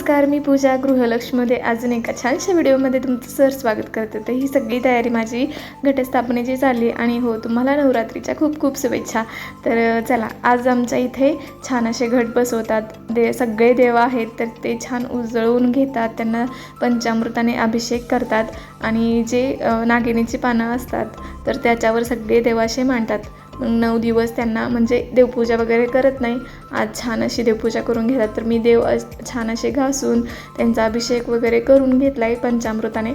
नमस्कार मी पूजा गृहलक्ष्मीमध्ये अजून एका छानशा व्हिडिओमध्ये तुमचं सर स्वागत करते. तर ही सगळी तयारी माझी घटस्थापनेची चालली आणि हो तुम्हाला नवरात्रीच्या खूप खूप शुभेच्छा. तर चला आज आमच्या इथे छान असे घट बसवतात. दे सगळे देव आहेत तर ते छान उजळवून घेतात त्यांना पंचामृताने अभिषेक करतात आणि जे नागिनीची पानं असतात तर त्याच्यावर सगळे देवाशे मांडतात. मग नऊ दिवस त्यांना म्हणजे देवपूजा वगैरे करत नाही. आज छान अशी देवपूजा करून घेतात तर मी देव छान असे घासून त्यांचा अभिषेक वगैरे करून घेतला आहे पंचामृताने.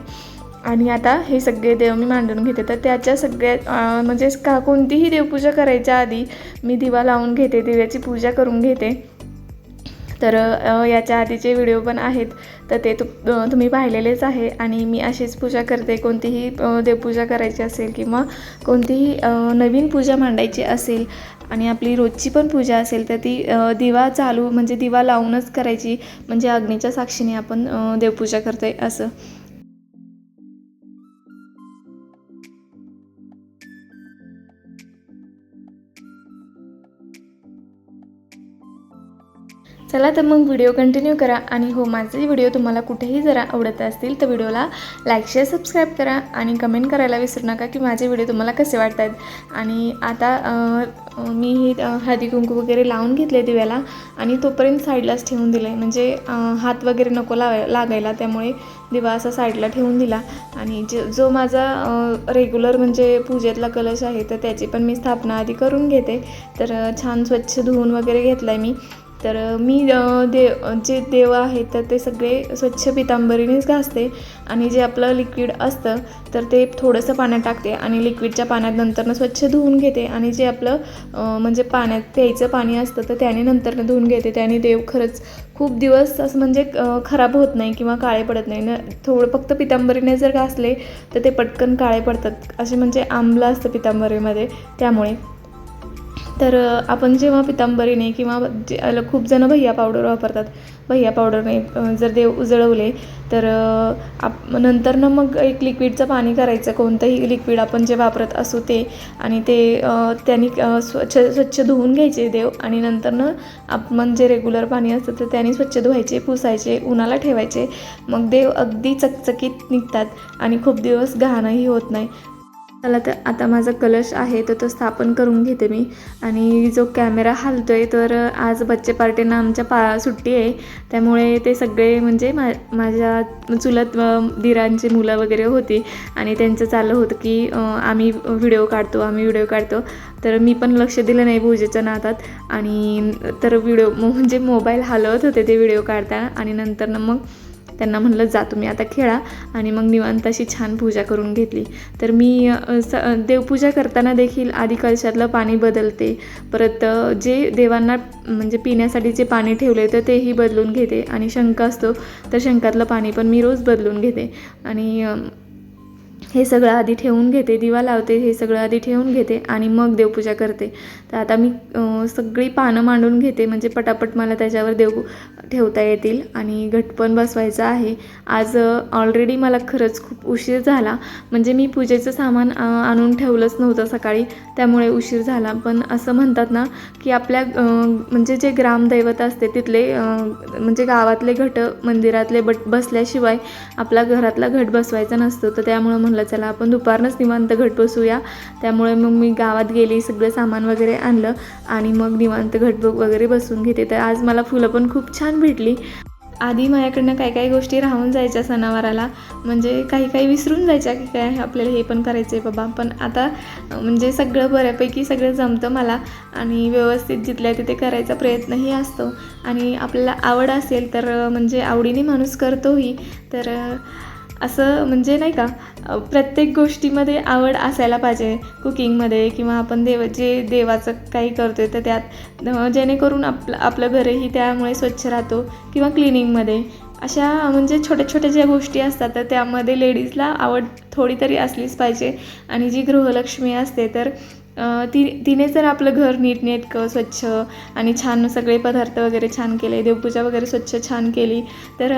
आणि आता हे सगळे देव मी मांडून घेते. तर त्याच्या सगळ्या म्हणजेच म्हणजे का कोणतीही देवपूजा करायच्या आधी मी दिवा लावून घेते दिव्याची पूजा करून घेते. तर याच्या आधीचे व्हिडिओ पण आहेत तर ते तु तुम्ही पाहिलेलेच आहे. आणि मी अशीच पूजा करते. कोणतीही देवपूजा करायची असेल किंवा कोणतीही नवीन पूजा मांडायची असेल आणि आपली रोजची पण पूजा असेल तर ती दिवा चालू म्हणजे दिवा लावूनच करायची. म्हणजे अग्नीच्या साक्षीने आपण देवपूजा करतोय असं. चला तर मग व्हिडिओ कंटिन्यू करा. आणि हो माझे व्हिडिओ तुम्हाला कुठेही जरा आवडत असतील तर व्हिडिओला लाईक शेअर सबस्क्राईब करा. आणि कमेंट करायला विसरू नका की माझे व्हिडिओ तुम्हाला कसे वाटत आहेत आणि आता मी ही हळदी कुंकू वगैरे लावून घेतले दिव्याला. आणि तोपर्यंत साईडलाच ठेवून दिले म्हणजे हात वगैरे नको लावाय लागायला. त्यामुळे दिवा असा साईडला ठेवून दिला. आणि जे जो माझा रेग्युलर म्हणजे पूजेतला कलश आहे तर त्याची पण मी स्थापना आधी करून घेते. तर छान स्वच्छ धुवून वगैरे घेतला आहे मी. तर मी देव जे देव आहेत तर ते सगळे स्वच्छ पितांबरीनेच घासते. आणि जे आपलं लिक्विड असतं तर ते थोडंसं पाण्यात टाकते आणि लिक्विडच्या पाण्यात नंतरनं स्वच्छ धुवून घेते. आणि जे आपलं म्हणजे पाण्यात प्यायचं पाणी असतं तर त्याने नंतरनं धुवून घेते. त्याने देव खरंच खूप दिवस असं म्हणजे खराब होत नाही किंवा काळे पडत नाही. न थोडं फक्त पितांबरीने जर घासले तर ते पटकन काळे पडतात. असे म्हणजे आंबलं असतं पितांबरीमध्ये त्यामुळे. तर आपण जेव्हा पितांबरीने किंवा जे खूप जणं भैया पावडर वापरतात. भैया पावडरने जर देव उजळवले तर आप आप नंतरनं मग एक लिक्विडचं पाणी करायचं. कोणतंही लिक्विड आपण जे वापरत असू ते. आणि ते त्यांनी स्वच्छ स्वच्छ धुवून घ्यायचे देव. आणि नंतरनं आपण जे रेग्युलर पाणी असतं तर त्यांनी स्वच्छ धुवायचे पुसायचे उन्हाला ठेवायचे. मग देव अगदी चकचकीत निघतात. आणि खूप दिवस घाणही होत नाही. चला तर आता माझा कलश आहे तर तो स्थापन करून घेते मी. आणि जो कॅमेरा हलतोय तर आज बच्चे पार्टीना आमच्या पा सुट्टी आहे. त्यामुळे ते सगळे म्हणजे मा माझ्या चुलत अ, दिरांची मुलं वगैरे होती. आणि त्यांचं चाललं होतं की आम्ही व्हिडिओ काढतो आम्ही व्हिडिओ काढतो. तर मी पण लक्ष दिलं नाही पूजेच्या नादात. आणि तर व्हिडिओ म्हणजे मोबाईल हलवत होते ते व्हिडिओ काढताना आणि नंतर मग त्यांना म्हणलं जा तुम्ही आता खेळा. आणि मग निवांत अशी छान पूजा करून घेतली. तर मी स देवपूजा करताना देखील आधी कलशातलं पाणी बदलते. परत जे देवांना म्हणजे पिण्यासाठी जे पाणी ठेवले तर तेही बदलून घेते. आणि शंका असतो तर शंकातलं पाणी पण मी रोज बदलून घेते. आणि हे सगळं आधी ठेवून घेते दिवा लावते हे सगळं आधी ठेवून घेते आणि मग देवपूजा करते. तर आता मी सगळी पानं मांडून घेते म्हणजे पटापट मला त्याच्यावर देव ठेवता येतील आणि घट पण बसवायचा आहे. आज ऑलरेडी मला खरंच खूप उशीर झाला. म्हणजे मी पूजेचं सामान आणून ठेवलंच नव्हतं सकाळी त्यामुळे उशीर झाला. पण असं म्हणतात ना की आपल्या म्हणजे जे ग्रामदैवत असते तिथले म्हणजे गावातले घट मंदिरातले बट बसल्याशिवाय आपला घरातला घट बसवायचा नसतो. तर त्यामुळं म्हणलं चला आपण दुपारनंच निवांत घट बसूया. त्यामुळे मग मी गावात गेली सगळं सामान वगैरे आणलं आणि मग निवांत घट वगैरे बसून घेते. तर आज मला फुलं पण खूप छान भेटली. आधी माझ्याकडनं काही काही गोष्टी राहून जायच्या सणावाराला. म्हणजे काही काही विसरून जायच्या की काय आपल्याला हे पण करायचं आहे बाबा. पण आता म्हणजे सगळं बऱ्यापैकी सगळं जमतं मला आणि व्यवस्थित जिथल्या तिथे करायचा प्रयत्नही असतो. आणि आपल्याला आवड असेल तर म्हणजे आवडीने माणूस करतोही. तर असं म्हणजे नाही का प्रत्येक गोष्टीमध्ये आवड असायला पाहिजे कुकिंगमध्ये किंवा आपण देव जे देवाचं काही करतो आहे तर त्यात जेणेकरून आपलं आपलं घरही त्यामुळे स्वच्छ राहतो किंवा क्लिनिंगमध्ये. अशा म्हणजे छोट्या छोट्या ज्या गोष्टी असतात तर त्यामध्ये लेडीजला आवड थोडी तरी असलीच पाहिजे. आणि जी गृहलक्ष्मी असते तर ती तिने जर आपलं घर नीटनेटकं स्वच्छ आणि छान सगळे पदार्थ वगैरे छान केले देवपूजा वगैरे स्वच्छ छान केली तर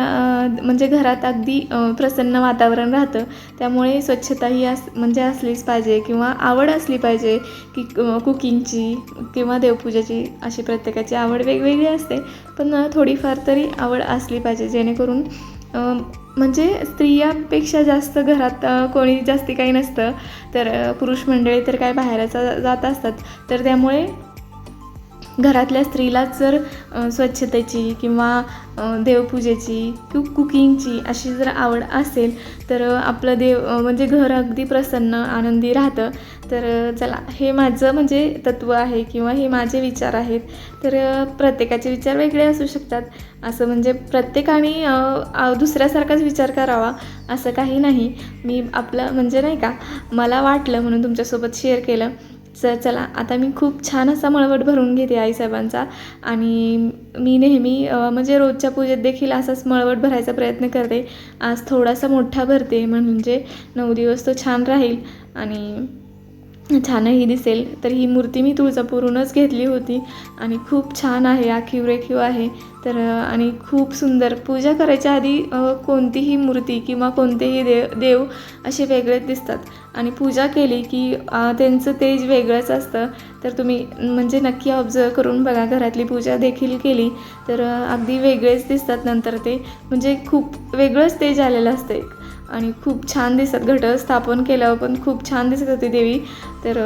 म्हणजे घरात अगदी प्रसन्न वातावरण राहतं. त्यामुळे स्वच्छता ही अस म्हणजे असलीच पाहिजे किंवा आवड असली पाहिजे की कुकिंगची किंवा देवपूजेची अशी प्रत्येकाची आवड वेगवेगळी असते. पण थोडीफार तरी आवड असली पाहिजे जेणेकरून म्हणजे स्त्रियांपेक्षा जास्त घरात कोणी जास्ती काही नसतं. तर पुरुष मंडळी तर काय बाहेरचा जात असतात. तर त्यामुळे घरातल्या स्त्रीलाच जर स्वच्छतेची किंवा देवपूजेची कु कुकिंगची अशी जर आवड असेल तर आपलं देव म्हणजे घर अगदी प्रसन्न आनंदी राहतं. तर चला हे माझं म्हणजे तत्त्व आहे किंवा हे माझे विचार आहेत. तर प्रत्येकाचे विचार वेगळे असू शकतात. असं म्हणजे प्रत्येकाने दुसऱ्यासारखाच विचार करावा असं काही नाही. मी आपलं म्हणजे नाही का मला वाटलं म्हणून तुमच्यासोबत शेअर केलं. सर चला आता मी खूप छान असा मळवट भरून घेते आईसाहेबांचा. आणि मी नेहमी म्हणजे रोजच्या पूजेत देखील असाच मळवट भरायचा प्रयत्न करते. आज थोडासा मोठा भरते म्हणजे नऊ दिवस तो छान राहील. आणि छानही दिसेल. तर ही मूर्ती मी तुळजापूरहूनच घेतली होती आणि खूप छान आहे आखीव रेखीव आहे. तर आणि खूप सुंदर. पूजा करायच्या आधी कोणतीही मूर्ती किंवा कोणतेही देव देव असे वेगळेच दिसतात. आणि पूजा केली की त्यांचं तेज वेगळंच असतं. तर तुम्ही म्हणजे नक्की ऑब्झर्व करून बघा. घरातली पूजा देखील केली तर अगदी वेगळेच दिसतात नंतर ते. म्हणजे खूप वेगळंच तेज आलेलं असतं एक. आणि खूप छान दिसत घट स्थापन केल्यावर पण खूप छान दिसत होती देवी. तर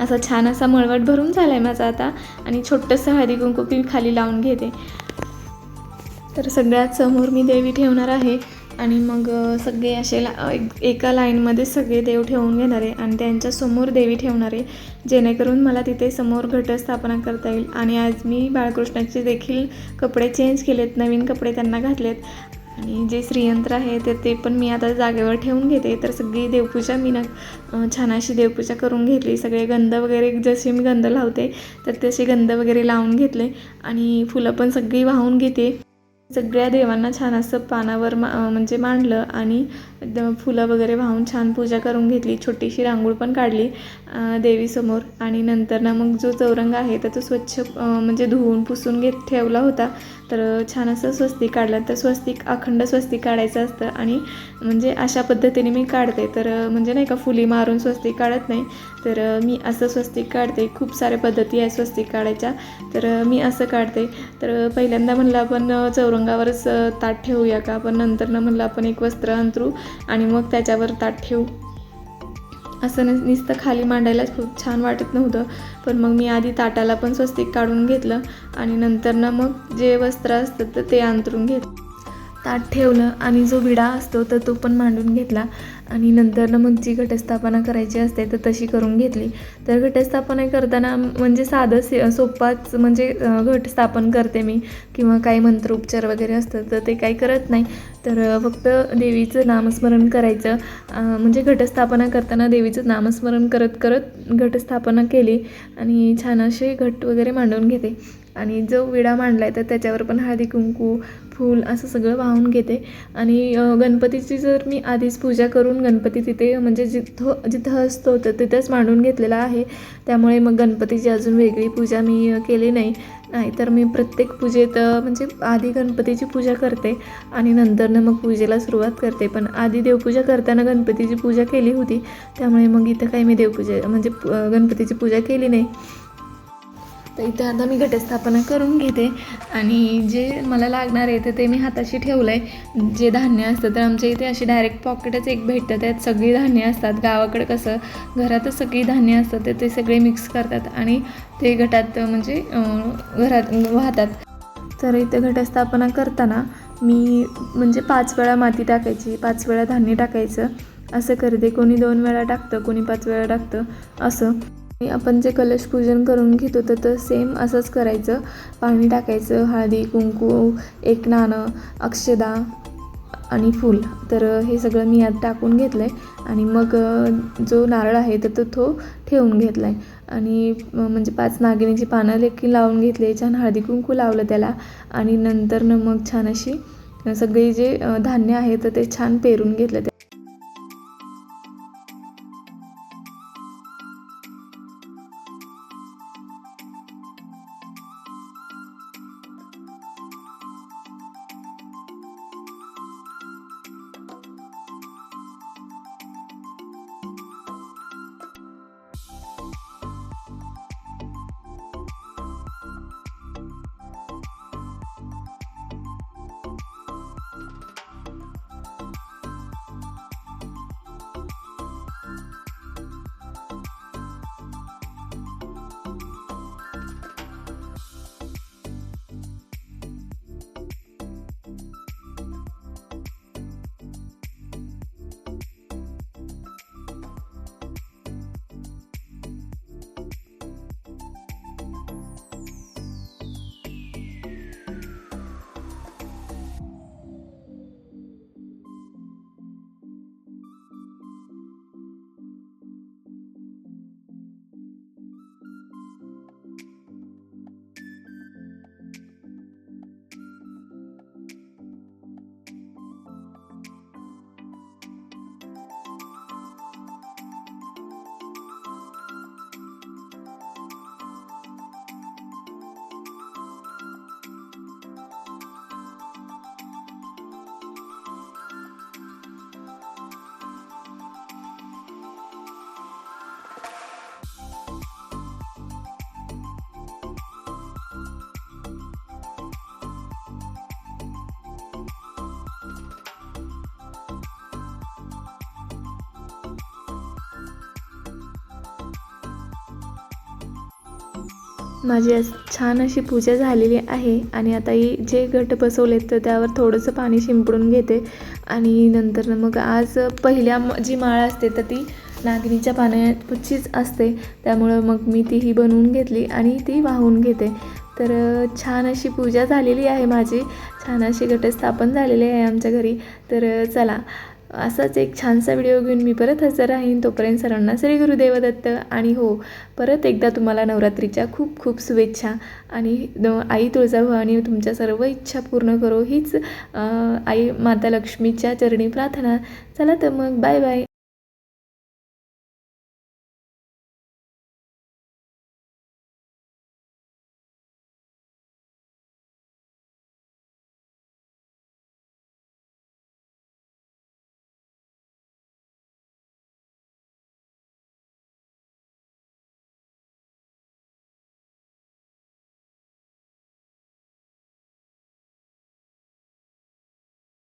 असा छान असा मळवट भरून झाला आहे माझा आता आणि छोटंसं हळदी कुंकू मी खाली लावून घेते. तर सगळ्यात समोर मी देवी ठेवणार आहे आणि मग सगळे असे ला एक- एका लाईनमध्ये सगळे देव ठेवून घेणार आहे आणि त्यांच्यासमोर देवी ठेवणार आहे जेणेकरून मला तिथे समोर घटस्थापना करता येईल. आणि आज मी बाळकृष्णाचे देखील कपडे चेंज केलेत नवीन कपडे त्यांना घातलेत. आणि जे श्रीयंत्र आहे तर ते पण मी आता जागेवर ठेवून घेते. तर सगळी देवपूजा मी ना छान अशी देवपूजा करून घेतली. सगळे गंध वगैरे जसे मी गंध लावते तर तसे गंध वगैरे लावून घेतले. आणि फुलं पण सगळी वाहून घेते. सगळ्या देवांना छान असं पानावर मा म्हणजे मांडलं. आणि द- फुलं वगैरे वाहून छान पूजा करून घेतली. छोटीशी रांगोळ पण काढली देवीसमोर. आणि नंतर ना मग जो चौरंग आहे तर तो स्वच्छ म्हणजे धुवून पुसून घेत ठेवला होता. तर छान असं स्वस्तिक काढलं. तर स्वस्तिक अखंड स्वस्तिक काढायचं असतं. आणि म्हणजे अशा पद्धतीने मी काढते. तर म्हणजे नाही का फुली मारून स्वस्तिक काढत नाही. तर मी असं स्वस्तिक काढते. खूप साऱ्या पद्धती आहे स्वस्तिक काढायच्या. तर मी असं काढते. तर पहिल्यांदा म्हणलं आपण चौरंगावरच ताट ठेवूया का? पण नंतर ना म्हणलं आपण एक वस्त्र अंतरू आणि मग त्याच्यावर ताट ठेवू. असं नुसतं खाली मांडायलाच खूप छान वाटत नव्हतं. पण मग मी आधी ताटाला पण स्वस्तिक काढून घेतलं आणि नंतर ना मग जे वस्त्र असतं तर ते अंतरून घेतलं. ताट ठेवलं आणि जो विडा असतो तर तो पण मांडून घेतला. आणि नंतरनं मग जी घटस्थापना करायची असते तर तशी करून घेतली. तर घटस्थापना करताना म्हणजे साधं से सोपाच म्हणजे घटस्थापन घट स्थापन करते मी. किंवा काही मंत्रोपचार वगैरे असतं तर ते काही करत नाही. तर फक्त देवीचं नामस्मरण करायचं. म्हणजे घटस्थापना करताना देवीचं नामस्मरण करत करत घटस्थापना केली. आणि छान असे घट वगैरे मांडून घेते. आणि जो विडा मांडला आहे तर त्याच्यावर पण हळदी कुंकू फूल असं सगळं वाहून घेते. आणि गणपतीची जर मी आधीच पूजा करून गणपती तिथे म्हणजे जिथं जिथं असतो तर तिथंच मांडून घेतलेला आहे. त्यामुळे मग गणपतीची अजून वेगळी पूजा मी केली नाही. नाहीतर मी प्रत्येक पूजेत म्हणजे आधी गणपतीची पूजा करते आणि नंतरनं मग पूजेला सुरुवात करते. पण आधी देवपूजा करताना गणपतीची पूजा केली होती. त्यामुळे मग इथं काही मी देवपूजा म्हणजे गणपतीची पूजा केली नाही. तर इथे आता मी घटस्थापना करून घेते. आणि जे मला लागणार आहे तर ते मी हाताशी ठेवलं आहे जे धान्य असतं तर आमच्या इथे अशी डायरेक्ट पॉकेटच एक भेटतं. त्यात सगळी धान्य असतात. गावाकडे कसं घरातच सगळी धान्य असतात. तर ते सगळे मिक्स करतात आणि ते घटात म्हणजे घरात वाहतात. तर इथे घटस्थापना करताना मी म्हणजे पाच वेळा माती टाकायची. पाच वेळा धान्य टाकायचं. असं करते. कोणी दोन वेळा टाकतं कोणी पाच वेळा टाकतं. असं. आपण जे कलश पूजन करून घेतो तर तर सेम असंच करायचं. पाणी टाकायचं हळदी कुंकू एक नाणं अक्षदा आणि फूल. तर हे सगळं मी यात टाकून घेतलं आहे आणि मग जो नारळ आहे तर तो तो ठेवून घेतला आहे आणि म्हणजे पाच नागिनीची पानं देखील लावून घेतले. छान हळदी कुंकू लावलं त्याला. आणि नंतर न मग छान अशी सगळी जे धान्य आहे तर ते छान पेरून घेतलं. माझी छान अशी पूजा झालेली आहे आणि आता ही जे घट बसवलेत तर त्यावर थोडंसं पाणी शिंपडून घेते. आणि नंतर मग आज पहिल्या जी माळ असते तर ती नागिनीच्या पाण्याचीच असते. त्यामुळं मग मी तीही बनवून घेतली आणि ती वाहून घेते. तर छान अशी पूजा झालेली आहे माझी. छान अशी घटस्थापन झालेली आहे आमच्या घरी. तर चला. असाच एक छानसा व्हिडिओ घेऊन मी परत हजर राहीन. तोपर्यंत सर्वांना श्री गुरुदेवदत्त आणि हो परत एकदा तुम्हाला नवरात्रीच्या खूप खूप शुभेच्छा. आणि आई तुळजाभवानी तुमच्या सर्व इच्छा पूर्ण करो. हीच आई माता लक्ष्मीच्या चरणी प्रार्थना. चला तर मग बाय बाय